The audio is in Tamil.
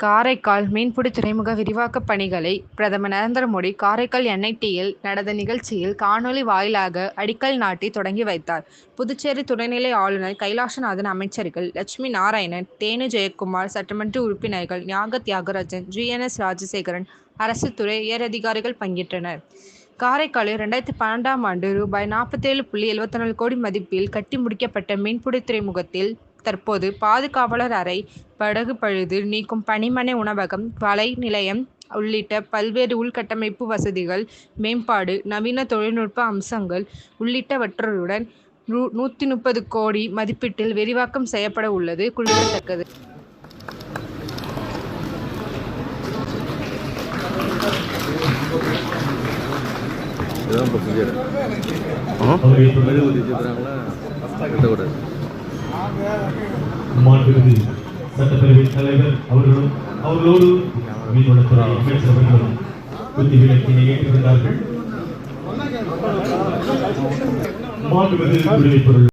காரைக்கால் மீன்பிடி துறைமுக விரிவாக்கப் பணிகளை பிரதமர் நரேந்திர மோடி காரைக்கால் என்ஐடியில் நடந்த நிகழ்ச்சியில் காணொலி வாயிலாக அடிக்கல் நாட்டி தொடங்கி வைத்தார். புதுச்சேரி துணைநிலை ஆளுநர் கைலாசநாதன், அமைச்சர்கள் லட்சுமி நாராயணன், தேனு ஜெயக்குமார், சட்டமன்ற உறுப்பினர்கள் ஞாக Thiyagarajan, G. N. S. Rajasekaran, அரசு துறை உயரதிகாரிகள் பங்கேற்றனர். காரைக்காலில் ரெண்டாயிரத்தி பன்னெண்டாம் ஆண்டு ரூபாய் நாற்பத்தேழு புள்ளி எழுபத்திநாலு கோடி மதிப்பில் கட்டி முடிக்கப்பட்ட மீன்பிடி துறைமுகத்தில் தற்போது பாதுகாவலர் அறை, படகு பழுது நீக்கும் பணிமனை, உணவகம், வலை நிலையம் உள்ளிட்ட பல்வேறு உள்கட்டமைப்பு வசதிகள் மேம்பாடு, நவீன தொழில்நுட்ப அம்சங்கள் உள்ளிட்டவற்றுடன் ரூ. நூற்று முப்பது கோடி மதிப்பீட்டில் விரிவாக்கம் செய்யப்பட உள்ளது குறிப்பிடத்தக்கது. இதுதான் ப்ரொசீஜர் வச்சுக்கிறாங்களா கட்டக்கூடாது மாண்புமிகு சட்டப்பேரவை தலைவர் அவர்களும் அவர்களோடு மீன்வளத்துறை அமைச்சர் அவர்களும் புத்தி விளக்கினை ஏற்றுக்கொண்டார்கள். மாண்புமிகு குடிமைப் பொருள்